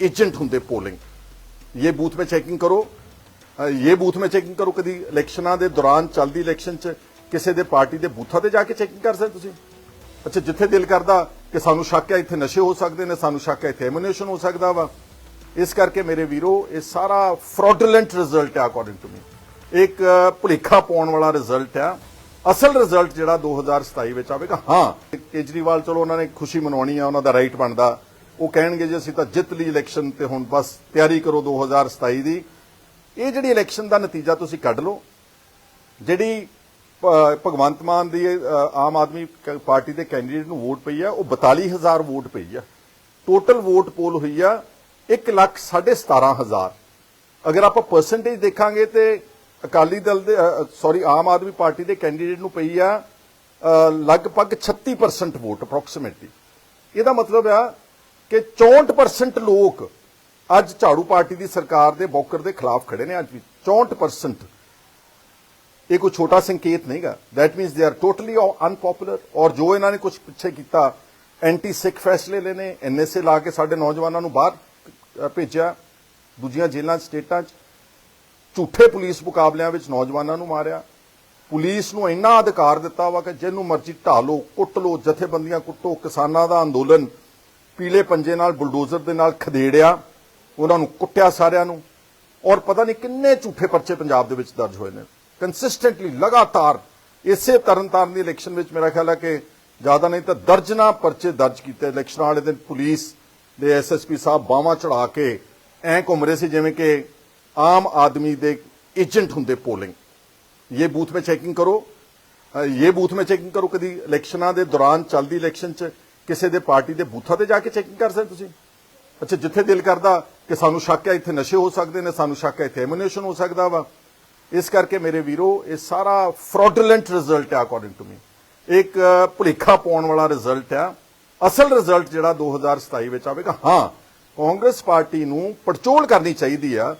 Agent ਹੁੰਦੇ polling ਇਹ booth 'ਤੇ ਚੈਕਿੰਗ ਕਰੋ ਅ, ਇਹ ਬੂਥ 'ਤੇ ਚੈਕਿੰਗ ਕਰੋ ਕਦੀ ਇਲੈਕਸ਼ਨਾਂ ਦੇ ਦੌਰਾਨ ਚੱਲਦੀ ਇਲੈਕਸ਼ਨ 'ਚ ਕਿਸੇ ਦੇ ਪਾਰਟੀ ਦੇ ਬੂਥਾਂ ਤੇ ਜਾ ਕੇ ਚੈਕਿੰਗ ਕਰ ਸਕਦੇ ਤੁਸੀਂ ਅੱਛਾ ਜਿੱਥੇ ਦਿਲ ਕਰਦਾ ਕਿ ਸਾਨੂੰ ਸ਼ੱਕ ਹੈ ਇੱਥੇ ਨਸ਼ੇ ਹੋ ਸਕਦੇ ਨੇ ਸਾਨੂੰ ਸ਼ੱਕ ਹੈ ਇੱਥੇ ਐਮੂਨੇਸ਼ਨ ਹੋ ਸਕਦਾ ਵਾ ਇਸ ਕਰਕੇ ਮੇਰੇ ਵੀਰੋ ਇਹ ਸਾਰਾ ਫਰਾਡੂਲੈਂਟ ਰਿਜ਼ਲਟ ਹੈ ਅਕੋਰਡਿੰਗ ਟੂ ਮੀ ਇੱਕ ਅ, ਭੁਲੇਖਾ ਪਾਉਣ ਵਾਲਾ ਰਿਜ਼ਲਟ ਆ ਅਸਲ ਰਿਜ਼ਲਟ ਜਿਹੜਾ 2027 ਵਿੱਚ ਆਵੇਗਾ ਹਾਂ ਕੇਜਰੀਵਾਲ ਚਲੋ ਉਹਨਾਂ ਨੇ ਖੁਸ਼ੀ ਮਨਾਉਣੀ ਆ ਉਹਨਾਂ ਦਾ ਰਾਈਟ ਬਣਦਾ ਉਹ ਕਹਿਣਗੇ ਜੇ, ਅਸੀਂ ਤਾਂ ਜਿੱਤ ਲਈ ਇਲੈਕਸ਼ਨ ਤੇ ਹੁਣ ਬਸ ਤਿਆਰੀ ਕਰੋ 2027 ਦੀ। ਇਹ ਜਿਹੜੀ ਇਲੈਕਸ਼ਨ ਦਾ ਨਤੀਜਾ ਤੁਸੀਂ ਕੱਢ ਲਓ। ਜਿਹੜੀ ਭਗਵੰਤ ਮਾਨ ਦੀ ਆਮ ਆਦਮੀ ਪਾਰਟੀ ਦੇ ਕੈਂਡੀਡੇਟ ਨੂੰ ਵੋਟ ਪਈ ਆ, ਉਹ 42000 ਵੋਟ ਪਈ ਆ। ਟੋਟਲ ਵੋਟ ਪੋਲ ਹੋਈ ਆ 1 ਲੱਖ 17500 ਅਗਰ ਆਪਾਂ ਪਰਸੈਂਟੇਜ ਦੇਖਾਂਗੇ ਤੇ ਅਕਾਲੀ ਦਲ ਦੇ ਸੌਰੀ ਆਮ ਆਦਮੀ ਪਾਰਟੀ ਦੇ ਕੈਂਡੀਡੇਟ ਨੂੰ ਪਈ ਆ ਲਗਭਗ 36% ਵੋਟ ਅਪਰੋਕਸੀਮੇਟਲੀ ਇਹਦਾ ਮਤਲਬ ਆ ਕਿ 64% ਲੋਕ ਅੱਜ ਝਾੜੂ ਪਾਰਟੀ ਦੀ ਸਰਕਾਰ ਦੇ ਬੌਕਰ ਦੇ ਖਿਲਾਫ ਖੜੇ ਨੇ ਅੱਜ ਵੀ। 64% ਇਹ ਕੋਈ ਛੋਟਾ ਸੰਕੇਤ ਨਹੀਂਗਾ। That means they are totally unpopular ਔਰ ਜੋ ਇਹਨਾਂ ਨੇ ਕੁਝ ਪਿੱਛੇ ਕੀਤਾ, ਐਂਟੀ ਸਿੱਖ ਫੈਸਲੇ ਲੈਨੇ ਐਨਐਸਏ ਲਾ ਕੇ ਸਾਡੇ ਨੌਜਵਾਨਾਂ ਨੂੰ ਬਾਹਰ ਭੇਜਿਆ, ਦੂਜੀਆਂ ਜੇਲ੍ਹਾਂ ਸਟੇਟਾਂ 'ਚ। ਝੂਠੇ ਪੁਲਿਸ ਮੁਕਾਬਲਿਆਂ ਵਿੱਚ ਨੌਜਵਾਨਾਂ ਨੂੰ ਮਾਰਿਆ। ਪੁਲਿਸ ਨੂੰ ਇੰਨਾ ਅਧਿਕਾਰ ਦਿੱਤਾ ਵਾ ਕਿ ਜਿਹਨੂੰ ਮਰਜ਼ੀ ਢਾਲੋ ਕੁੱਟ ਲੋ ਜਥੇਬੰਦੀਆਂ ਕੁੱਟੋ, ਕਿਸਾਨਾਂ ਦਾ ਅੰਦੋਲਨ ਪੀਲੇ ਪੰਜੇ ਨਾਲ, ਬੁਲਡੋਜ਼ਰ ਦੇ ਨਾਲ ਖਦੇੜਿਆ, ਉਹਨਾਂ ਨੂੰ ਕੁੱਟਿਆ ਸਾਰਿਆਂ ਨੂੰ। ਔਰ ਪਤਾ ਨਹੀਂ ਕਿੰਨੇ ਝੂਠੇ ਪਰਚੇ ਪੰਜਾਬ ਦੇ ਵਿੱਚ ਦਰਜ ਹੋਏ ਨੇ। ਕੰਸਿਸਟੈਂਟਲੀ ਲਗਾਤਾਰ, ਇਸੇ ਤਰਨਤਾਰਨ ਦੀ ਇਲੈਕਸ਼ਨ ਵਿੱਚ ਮੇਰਾ ਖਿਆਲ ਹੈ ਕਿ ਜ਼ਿਆਦਾ ਨਹੀਂ ਤਾਂ ਦਰਜਨਾ ਪਰਚੇ ਦਰਜ ਕੀਤੇ। ਇਲੈਕਸ਼ਨਾਂ ਵਾਲੇ ਦਿਨ ਪੁਲਿਸ ਦੇ ਐਸਐਸਪੀ ਸਾਹਿਬ ਬਾਹਾਂ ਚੜਾ ਕੇ ਐਂ ਘੁੰਮ ਰਹੇ ਸੀ ਜਿਵੇਂ ਕਿ ਆਮ ਆਦਮੀ ਦੇ ਏਜੰਟ ਹੁੰਦੇ ਪੋਲਿੰਗ। ਇਹ ਬੂਥ 'ਤੇ ਚੈਕਿੰਗ ਕਰੋ। ਇਹ ਬੂਥ 'ਤੇ ਚੈਕਿੰਗ ਕਰੋ ਕਦੀ ਇਲੈਕਸ਼ਨਾਂ ਦੇ ਦੌਰਾਨ ਚੱਲਦੀ ਇਲੈਕਸ਼ਨ 'ਚ ਕਿਸੇ ਦੇ ਪਾਰਟੀ ਦੇ ਬੂਥਾਂ ਤੇ ਜਾ ਕੇ ਚੈਕਿੰਗ ਕਰ ਸਕਦੇ ਤੁਸੀਂ? ਅੱਛਾ, ਜਿੱਥੇ ਦਿਲ ਕਰਦਾ ਕਿ ਸਾਨੂੰ ਸ਼ੱਕ ਹੈ, ਇੱਥੇ ਨਸ਼ੇ ਹੋ ਸਕਦੇ ਨੇ, ਸਾਨੂੰ ਸ਼ੱਕ ਹੈ, ਇੱਥੇ ਐਮੂਨੇਸ਼ਨ ਹੋ ਸਕਦਾ ਵਾ। ਇਸ ਕਰਕੇ ਮੇਰੇ ਵੀਰੋ, ਇਹ ਸਾਰਾ ਫਰਾਡੂਲੈਂਟ ਰਿਜ਼ਲਟ ਹੈ ਅਕੋਰਡਿੰਗ ਟੂ ਮੀ ਇੱਕ ਭੁਲੇਖਾ ਪਾਉਣ ਵਾਲਾ ਰਿਜ਼ਲਟ ਆ। ਅਸਲ ਰਿਜ਼ਲਟ ਜਿਹੜਾ 2027 ਵਿੱਚ ਆਵੇਗਾ, ਹਾਂ, ਕਾਂਗਰਸ ਪਾਰਟੀ ਨੂੰ ਪੜਚੋਲ ਕਰਨੀ ਚਾਹੀਦੀ ਆ